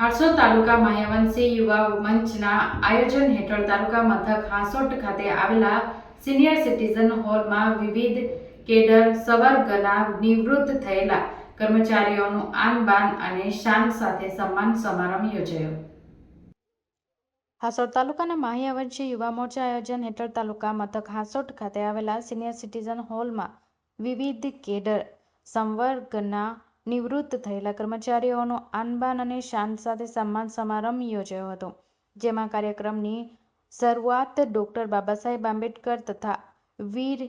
હાંસોદ તાલુકા માયાવંશી યુવા મંચના આયોજન હેઠળ તાલુકા મથક હાંસોટ ખાતે આવેલા સિનિયર સિટીઝન હોલમાં વિવિધ કેડર સવર્ગના નિવૃત્ત થયેલા કર્મચારીઓનું આન બાન અને શાન સાથે સન્માન સમારંભ યોજાયો. હાંસોટ તાલુકાના માહિયાવંશી યુવા મોરચા આયોજન હેઠળ તાલુકા મથક હાસોટ ખાતે આવેલા સિનિયર સિટીઝન હોલમાં વિવિધ કેડર સંવર્ગના નિવૃત્ત થયેલા કર્મચારીઓનો આનબાન અને શાન સાથે સન્માન સમારંભ યોજાયો હતો, જેમાં કાર્યક્રમની શરૂઆત ડૉક્ટર બાબા સાહેબ આંબેડકર તથા વીર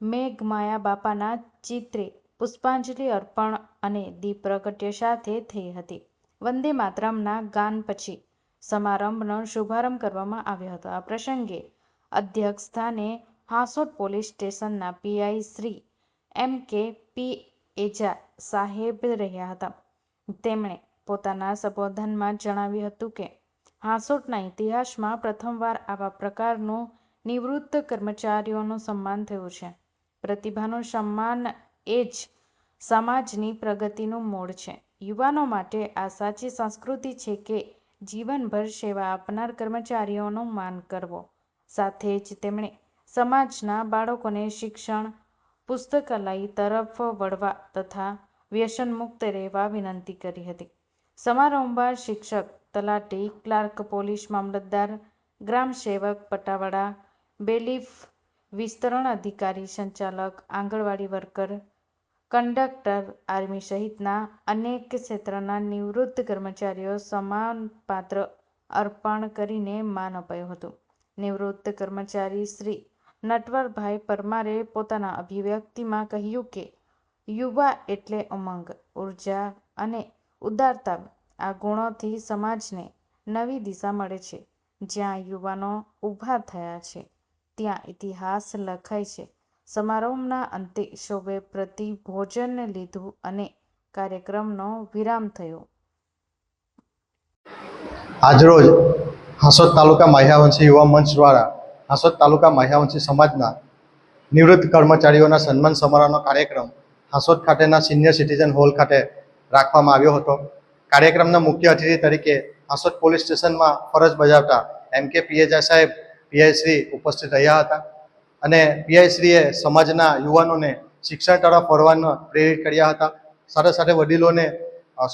મેઘમાયા બાપાના ચિત્રે પુષ્પાંજલિ અર્પણ અને દીપ પ્રગટ્ય સાથે થઈ હતી. વંદે માતરમના ગાન પછી સમારંભનો શુભારંભ કરવામાં આવ્યો હતો. આ પ્રસંગે અધ્યક્ષ સ્થાને હાંસોટ પોલીસ સ્ટેશનના PI Shri M K P Eja સાહેબ રહ્યા હતા. તેમણે પોતાના સંબોધનમાં જણાવ્યું હતું કે, હાંસોટના ઇતિહાસમાં પ્રથમવાર આવા પ્રકારનું નિવૃત્ત કર્મચારીઓનું સન્માન થયું છે. પ્રતિભાનું સન્માન એ જ સમાજની પ્રગતિનું મૂળ છે. યુવાનો માટે આ સાચી સંસ્કૃતિ છે કે જીવનભર સેવા આપનાર કર્મચારીઓનું માન કરવો. સાથે જ તેમણે સમાજના બાળકોને શિક્ષણ પુસ્તકાલય તરફ વળવા તથા વ્યસનમુક્ત રહેવા વિનંતી કરી હતી. સમારંભમાં શિક્ષક, તલાટી, ક્લાર્ક, પોલીસ મામલતદાર, ગ્રામ સેવક, પટાવાળા, બેલીફ વિસ્તરણ અધિકારી, સંચાલક, આંગણવાડી વર્કર, કંડક્ટર, આર્મી સહિતના અનેક ક્ષેત્રના નિવૃત્ત કર્મચારીઓ સમાનપાત્ર અર્પણ કરીને માન અપાયું હતું. નિવૃત્ત કર્મચારી શ્રી નટવરભાઈ પરમારે પોતાના અભિવ્યક્તિમાં કહ્યું કે, યુવા એટલે ઉમંગ, ઊર્જા અને ઉદારતા. આ ગુણોથી સમાજને નવી દિશા મળે છે. જ્યાં યુવાનો ઊભા થયા છે, ત્યાં ઇતિહાસ લખાય છે. સમારોહના અંતે સૌએ પ્રતિ ભોજન લીધું અને કાર્યક્રમનો વિરામ થયો. આજરોજ હાંસોદ તાલુકા માહ્યાવંશી યુવા મંચ દ્વારા હાંસોદ તાલુકા માહ્યાવંશી સમાજના નિવૃત્ત કર્મચારીઓના સન્માન સમારોહનો કાર્યક્રમ હાંસોદ ખાતેના સિનિયર સિટીઝન હોલ ખાતે રાખવામાં આવ્યો હતો. કાર્યક્રમના મુખ્ય અતિથિ તરીકે હાંસોદ પોલીસ સ્ટેશનમાં ફરજ બજાવતા એમ કે પીએચઆઈ સાહેબ પીઆઈ શ્રી ઉપસ્થિત રહ્યા હતા અને પીઆઈ શ્રીએ સમાજના યુવાનોને શિક્ષણ તરફ વળવાનો પ્રેરિત કર્યા હતા. સાથે સાથે વડીલોને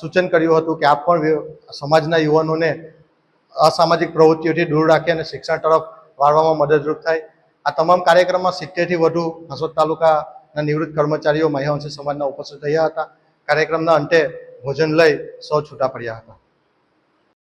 સૂચન કર્યું હતું કે આપ પણ સમાજના યુવાનોને અસામાજિક પ્રવૃત્તિઓથી દૂર રાખી અને શિક્ષણ તરફ વાળવામાં મદદરૂપ થાય. આ તમામ કાર્યક્રમમાં સિત્તેરથી વધુ હાંસોદ તાલુકાના નિવૃત્ત કર્મચારીઓ મહિલાવંશી સમાજના ઉપસ્થિત રહ્યા હતા. કાર્યક્રમના અંતે ભોજન લઈ સૌ છૂટા પડ્યા હતા.